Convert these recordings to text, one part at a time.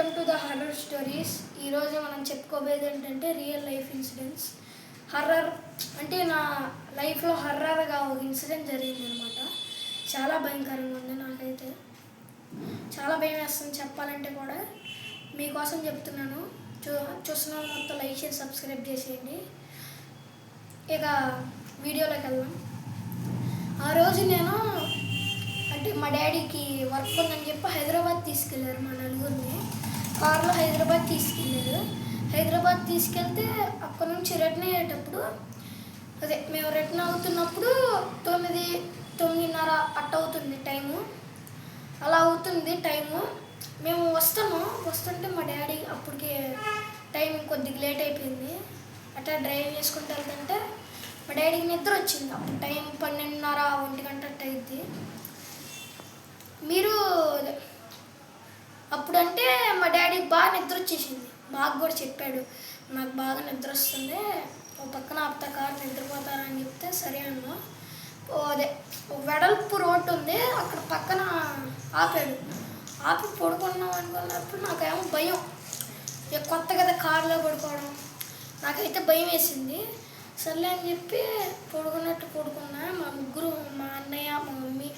Welcome to the horror stories ఈరోజు మనం చెప్పుకోబోయేది ఏంటంటే రియల్ లైఫ్ ఇన్సిడెంట్స్ హర్రర్ అంటే నా లైఫ్లో హర్రర్గా ఒక ఇన్సిడెంట్ జరిగింది అనమాట చాలా భయంకరంగా ఉంది నాకైతే. చాలా భయం వేస్తుంది చెప్పాలంటే కూడా. మీకోసం చెప్తున్నాను. చూ చూస్తున్న మొత్తం లైక్ చేసి సబ్స్క్రైబ్ చేసేయండి. ఇక వీడియోలోకి వెళ్దాం. ఆ రోజు నేను అంటే మా డాడీకి వర్క్ ఉందని చెప్పి హైదరాబాద్ తీసుకెళ్ళారు మా నలుగురిని. కార్లో హైదరాబాద్ తీసుకెళ్ళారు. హైదరాబాద్ తీసుకెళ్తే అక్కడ నుంచి రిటర్న్ అయ్యేటప్పుడు అదే మేము రిటర్న్ అవుతున్నప్పుడు తొమ్మిది తొమ్మిదిన్నర అట్ట అవుతుంది టైము. అలా అవుతుంది టైము. మేము వస్తాము. వస్తుంటే మా డాడీ అప్పటికే టైం కొద్దిగా లేట్ అయిపోయింది. అట్లా డ్రైవ్ చేసుకుంటూ వెళ్తుంటే మా డాడీకి నిద్ర వచ్చింది. అప్పుడు టైం పన్నెండున్నర బాగా నిద్ర వచ్చేసింది. మాకు కూడా చెప్పాడు. నాకు బాగా నిద్ర వస్తుంది. ఓ పక్కన ఆపుతా కారు నిద్రపోతారని చెప్తే సరే అన్నా. ఓ అదే ఓ వెడల్పు రోడ్డు ఉంది. అక్కడ పక్కన ఆపాడు. ఆపి పడుకున్నాం అనుకున్నప్పుడు నాకేమో భయం. ఇక కొత్త కదా కారులో పడుకోవడం. నాకైతే భయం వేసింది. సర్లే అని చెప్పి పడుకున్నట్టు పడుకున్నా. మా ముగ్గురు మా అన్నయ్య మా మమ్మీ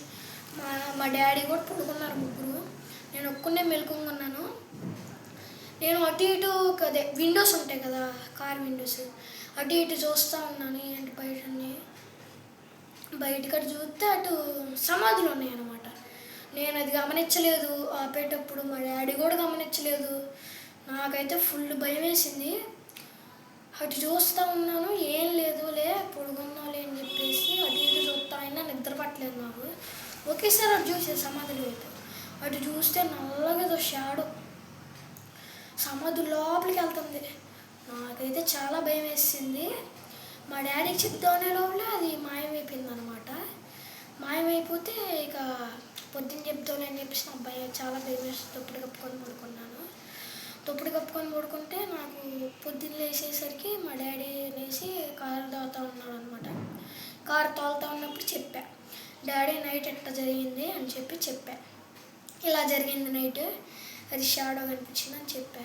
మా మా డాడీ కూడా పడుకున్నారు ముగ్గురు. నేను ఒక్కనే మెలుకున్నాను నేను అటు ఇటు అదే విండోస్ ఉంటాయి కదా కార్ విండోస్ అటు ఇటు చూస్తూ ఉన్నాను ఏంటి బయటని బయట అటు చూస్తే అటు సమాధులు ఉన్నాయి అనమాట నేను అది గమనించలేదు ఆపేటప్పుడు మా డాడీ కూడా గమనించలేదు. నాకైతే ఫుల్ భయం వేసింది. అటు చూస్తూ ఉన్నాను ఏం లేదులే పొడుగున్నాలే అని చెప్పేసి అటు ఇటు చూస్తా అయినా నిద్ర పట్టలేదు నాకు. ఒకేసారి అటు చూసే సమాధులు అయితే. అటు చూస్తే నల్లగా షాడో సమాధి లోపలికి వెళ్తుంది. నాకైతే చాలా భయం వేసింది. మా డాడీకి చెప్తానే లోపల అది మాయమైపోయింది అనమాట మాయమైపోతే ఇక పొద్దున్న చెప్తావులే అని చెప్పేసి నా భయం చాలా భయం వేసి తొప్పుడు కప్పుకొని పడుకున్నాను. తొప్పుడు కప్పుకొని పడుకుంటే నాకు పొద్దున్న లేచేసరికి మా డాడీ లేచి కారు తోలుతూ ఉన్నాడు అనమాట కారు తోలుతూ ఉన్నప్పుడు చెప్పా డాడీ నైట్ ఎట్లా జరిగింది? అని చెప్పి చెప్పా. ఇలా జరిగింది నైట్. అది షాడో కనిపించింది అని చెప్పా.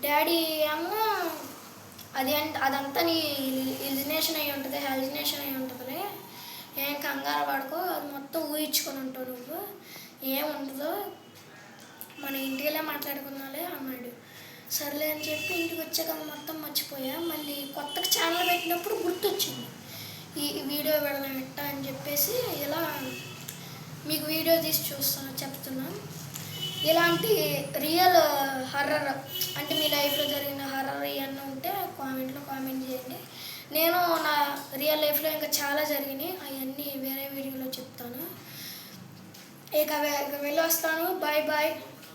డాడీ ఏమో అది అదంతా నీ ఇలిజినేషన్ అయి ఉంటుంది హెలిజినేషన్ అయి ఉంటుందిలే. ఏం కంగారు పడుకో అది మొత్తం ఊహించుకొని ఉంటావు నువ్వు. ఏం ఉండదో. మన ఇంటికెళ్ళే మాట్లాడుకున్నాలే అన్నాడు. సర్లే అని చెప్పి ఇంటికి వచ్చాక మొత్తం మర్చిపోయా. మళ్ళీ కొత్తగా ఛానల్ పెట్టినప్పుడు గుర్తొచ్చింది. ఈ ఈ వీడియో పెడదాం ఎట్టా అని చెప్పేసి ఇలా మీకు వీడియో తీసి చూస్తాను చెప్తున్నాను. ఇలాంటి రియల్ హర్రర్ అంటే మీ లైఫ్లో జరిగిన హర్రర్ ఇవన్నీ ఉంటే కామెంట్లో కామెంట్ చేయండి. నేను నా రియల్ లైఫ్లో ఇంకా చాలా జరిగినాయి. అవన్నీ వేరే వీడియోలో చెప్తాను. ఇక ఇక వెళ్ళి వస్తాను బాయ్ బాయ్